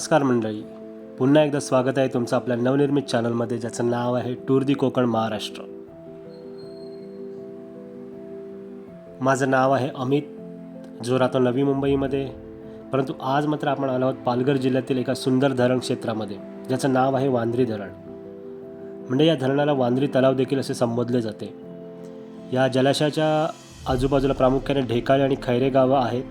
नमस्कार मंडळी. पुन्हा एकदा स्वागत आहे तुमचं आपल्या नवनिर्मित चॅनलमध्ये ज्याचं नाव आहे टूर दी कोकण महाराष्ट्र. माझं नाव आहे अमित. जो राहतो नवी मुंबईमध्ये परंतु आज मात्र आपण आलो आहोत पालघर जिल्ह्यातील एका सुंदर धरण क्षेत्रामध्ये ज्याचं नाव आहे वांद्री धरण. म्हणजे या धरणाला वांद्री तलाव देखील असे संबोधले जाते. या जलाशयाच्या आजूबाजूला प्रामुख्याने ढेकाळे आणि खैरे गावं आहेत.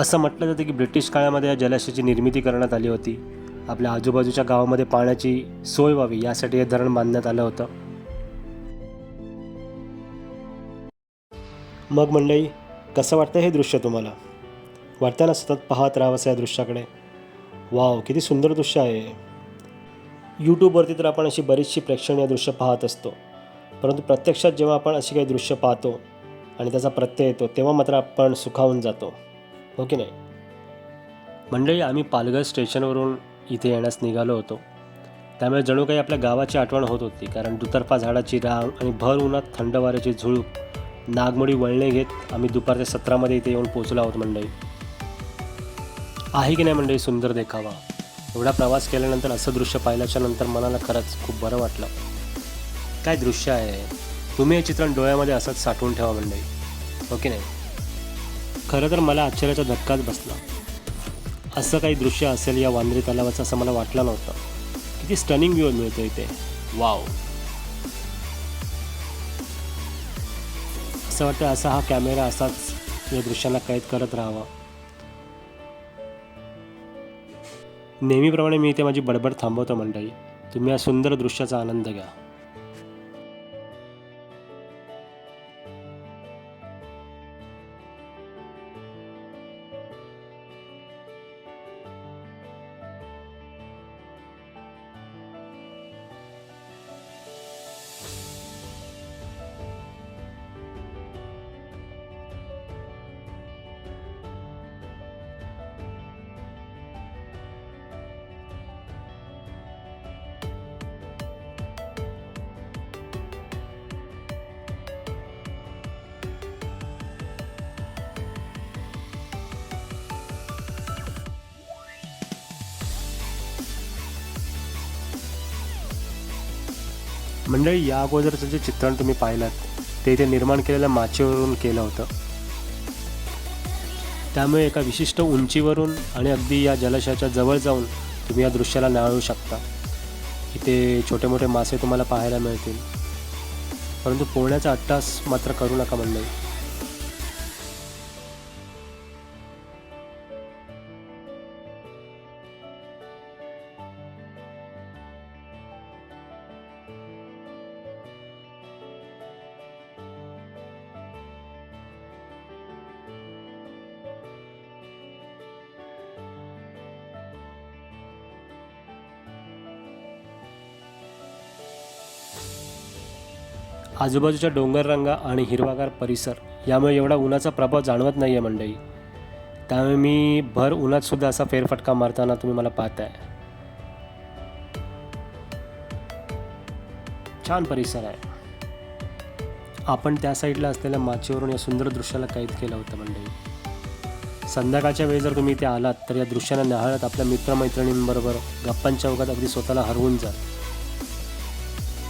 असं म्हटलं जातं की ब्रिटिश काळामध्ये या जलाशयाची निर्मिती करण्यात आली होती. आपल्या आजूबाजूच्या गावामध्ये पाण्याची सोय व्हावी यासाठी हे धरण बांधण्यात आलं होतं. मग मंडळी कसं वाटतं हे दृश्य तुम्हाला? वाटतं ना सतत पाहत राहावंसं या दृश्याकडे? वाव किती सुंदर दृश्य आहे. यूट्यूबवरती तर आपण अशी बरीचशी प्रेक्षणीय दृश्य पाहत असतो. परंतु प्रत्यक्षात जेव्हा आपण अशी काही दृश्य पाहतो आणि त्याचा प्रत्यय येतो तेव्हा मात्र आपण सुखावून जातो. हो की नाही? मंडळी आम्ही पालघर स्टेशनवरून इथे येण्यास निघालो होतो. त्यामुळे जणू काही आपल्या गावाची आठवण होत होती कारण दुतर्फा झाडाची रांग आणि भर उन्हात थंड वाऱ्याची झुळूक नागमोडी वळणे घेत आम्ही दुपारच्या सत्रामध्ये इथे येऊन पोचलो आहोत मंडळी. आहे की नाही मंडळी सुंदर देखावा? एवढा प्रवास केल्यानंतर असं दृश्य पाहिल्याच्या नंतर मनाला खरंच खूप बरं वाटलं. काय दृश्य आहे? तुम्ही हे चित्रण डोळ्यामध्ये असंच साठवून ठेवा मंडळी. हो की नाही? खरं तर मला आश्चर्याचा धक्काच बसला. असं काही दृश्य असेल या वांद्री तलावाचं असं मला वाटलं नव्हतं. किती स्टनिंग व्ह्यू मिळतो इथे. वाव असं वाटतं असा हा कॅमेरा असाच या दृश्यांना कैद करत राहावा. नेहमीप्रमाणे मी इथे माझी बडबड थांबवतो मंडळी. तुम्ही या सुंदर दृश्याचा आनंद घ्या. मंडळी या अगोदरचं जे चित्रण तुम्ही पाहिलं ते इथे निर्माण केलेल्या माचेवरून केलं होतं. त्यामुळे एका विशिष्ट उंचीवरून आणि अगदी या जलाशयाच्या जवळ जाऊन तुम्ही या दृश्याला नाळू शकता. इथे छोटे मोठे मासे तुम्हाला पाहायला मिळतील. परंतु पोहण्याचा अट्टास मात्र करू नका मंडळी. आजूबाजूच्या डोंगररांगा आणि हिरवागार परिसर यामुळे एवढा उन्हाचा प्रभाव जाणवत नाही आहे मंडळी. त्यामुळे मी भर उन्हातसुद्धा असा फेरफटका मारताना तुम्ही मला पाहताय. छान परिसर आहे. आपण त्या साईडला असलेल्या माचीवरून या सुंदर दृश्याला कैद केलं होतं मंडळी. संध्याकाळच्या वेळी जर तुम्ही इथे आलात तर या दृश्याला न्याहाळत आपल्या मित्रमैत्रिणींबरोबर गप्पांच्या ओघात अगदी स्वतःला हरवून जा.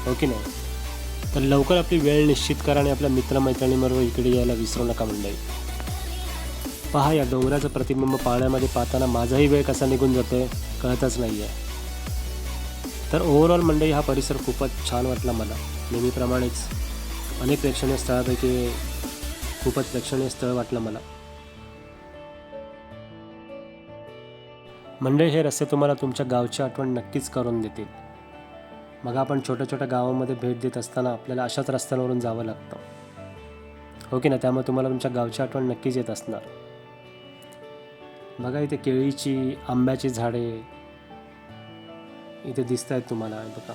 हो की नाही? तर लवकर आपली वेळ निश्चित करा आणि आपल्या मित्रमैत्रिणींबरोबर इकडे यायला विसरू नका मंडळी. पहा या डोंगराचं प्रतिबिंब पाण्यामध्ये पाहताना माझाही वेळ कसा निघून जातो आहे कळतच नाही आहे तर ओव्हरऑल मंडळी हा परिसर खूपच छान वाटला मला. नेहमीप्रमाणेच अनेक प्रेक्षणीय स्थळापैकी खूपच प्रेक्षणीय स्थळ वाटलं मला. मंडळी हे रस्ते तुम्हाला तुमच्या गावची आठवण नक्कीच करून देतील. मग आपण छोट्या छोट्या गावामध्ये भेट देत असताना आपल्याला अशाच रस्त्यांवरून जावं लागतं. हो की ना त्यामुळे तुम्हाला तुमच्या गावची आठवण नक्कीच येत असणार. बघा इथे केळीची आंब्याची झाडे इथे दिसत आहेत तुम्हाला बघा.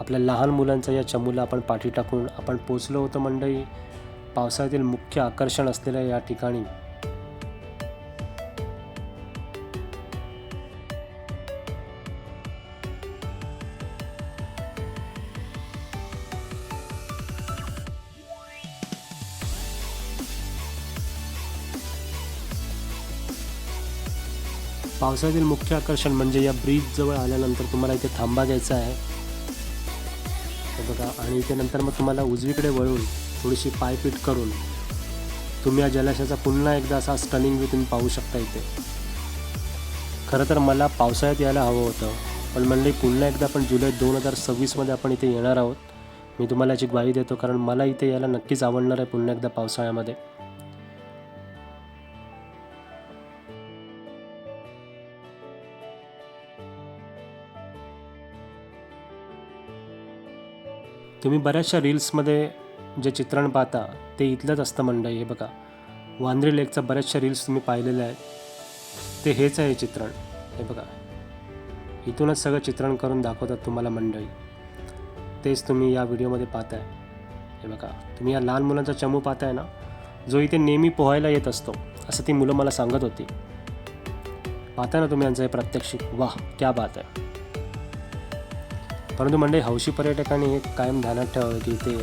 आपल्या लहान मुलांचा या चमूला आपण पाठी टाकून आपण पोचलो होतो मंडई पावसाळ्यातील मुख्य आकर्षण असलेल्या या ठिकाणी पावसाळ्यातील मुख्य आकर्षण म्हणजे या ब्रिज जवळ आल्यानंतर तुम्हाला इथे थांबा घ्यायचा आहे. बघा आणि इथे नंतर मग तुम्हाला उजवीकडे वळून थोडीशी पायपीट करून तुम्ही या जलाशयाचा पुन्हा एकदा असा स्टनिंग व्ह्यू तुम्ही पाहू शकता इथे. खरं तर मला पावसाळ्यात यायला हवं होतं पण म्हणले पुन्हा एकदा आपण जुलै दोन हजार सव्वीसमध्ये आपण इथे येणार आहोत. मी तुम्हाला याची ग्वाही देतो कारण मला इथे यायला नक्कीच आवडणार आहे पुन्हा एकदा पावसाळ्यामध्ये. तुम्ही बऱ्याचशा रील्समध्ये जे चित्रण पाहता ते इथलंच असतं मंडळी हे बघा. वांद्रे लेकचा बऱ्याचशा रील्स तुम्ही पाहिलेल्या आहेत. ते हेच आहे चित्रण हे बघा. इथूनच सगळं चित्रण करून दाखवतात तुम्हाला मंडळी तेच तुम्ही या व्हिडिओमध्ये पाहताय. हे बघा तुम्ही या लहान मुलांचा चमू पाहताय ना जो इथे नेहमी पोहायला येत असतो असं ती मुलं मला सांगत होती. पाहताय ना तुम्ही यांचं हे प्रात्यक्षिक? वाह क्या बात आहे. परंतु मंडळी हौशी पर्यटकांनी हे कायम ध्यानात ठेवावं की इथे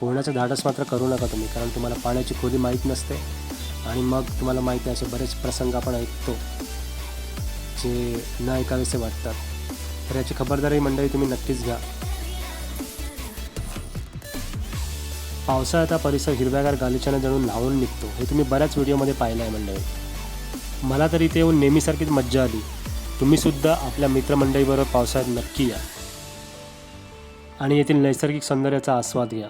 पोहण्याचं धाडस मात्र करू नका तुम्ही कारण तुम्हाला पाण्याची खोली माहीत नसते आणि मग तुम्हाला माहिती असे बरेच प्रसंग आपण ऐकतो जे न ऐकावेसे वाटतात. तर याची खबरदारी मंडळी तुम्ही नक्कीच घ्या. पावसाळ्याचा परिसर हिरव्यागार गालिच्याने जणून न्हावून निघतो. हे तुम्ही बऱ्याच व्हिडिओमध्ये पाहिलं आहे मंडळी. मला तरी इथे येऊन नेहमीसारखीच मज्जा आली. तुम्हीसुद्धा आपल्या मित्रमंडळीबरोबर पावसाळ्यात नक्की या. आणि येथील नैसर्गिक सौंदर्याचा आस्वाद घ्या.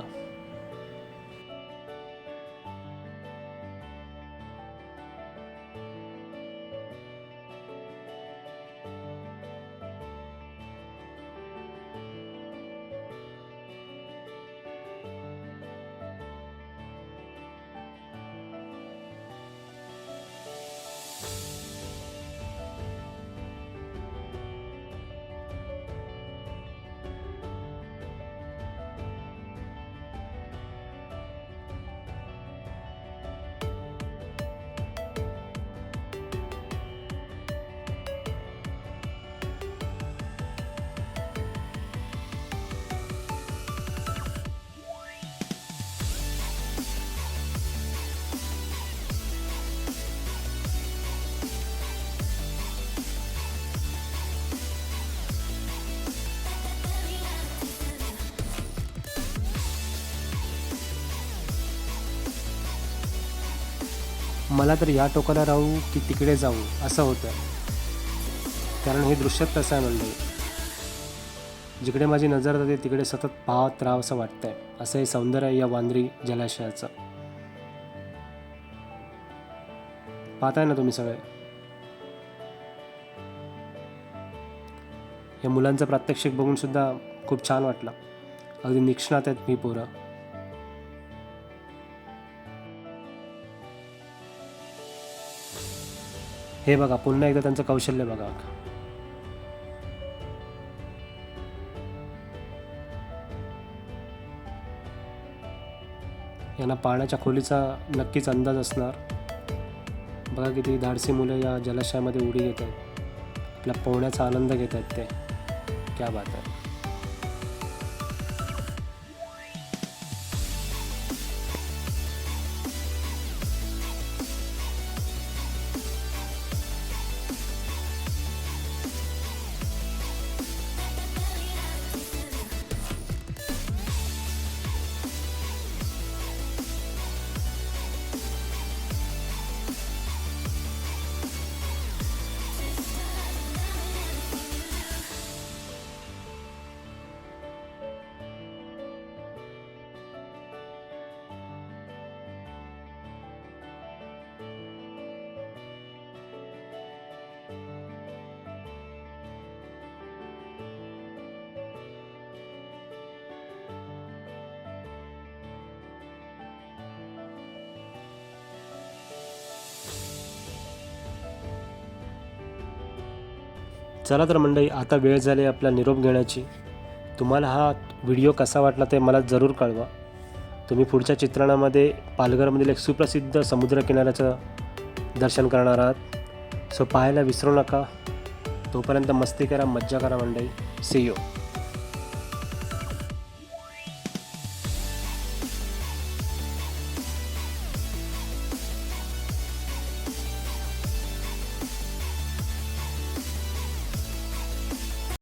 मला तर या टोकाला राहू की तिकडे जाऊ असं होतं. कारण हे दृश्य तसं आहे म्हणलं. जिकडे माझी नजर जाते तिकडे सतत पाहत राहावं असं वाटतंय. असं हे सौंदर्य या वांद्री जलाशयाचं. पाहताय ना तुम्ही सगळे? या मुलांचं प्रात्यक्षिक बघून सुद्धा खूप छान वाटलं. अगदी निक्षणात आहेत मी पोरं. हे बघा पुन्हा एकदा त्यांचं कौशल्य बघा. यांना पाण्याच्या खोलीचा नक्कीच अंदाज असणार. बघा किती धाडसी मुलं या जलाशयामध्ये उडी घेत आहेत. आपल्या पोहण्याचा आनंद घेत आहेत ते. क्या बात आहे. चला तर मंडळी आता वेळ झाली आपला निरोप घेण्याची. तुम्हाला हा व्हिडिओ कसा वाटला ते मला जरूर कळवा. तुम्ही पुढच्या चित्रणामध्ये पालघरमधील एक सुप्रसिद्ध समुद्रकिनाऱ्याचं दर्शन करणार आहात. सो पाहायला विसरू नका. तोपर्यंत मस्ती करा मज्जा करा मंडळी. C you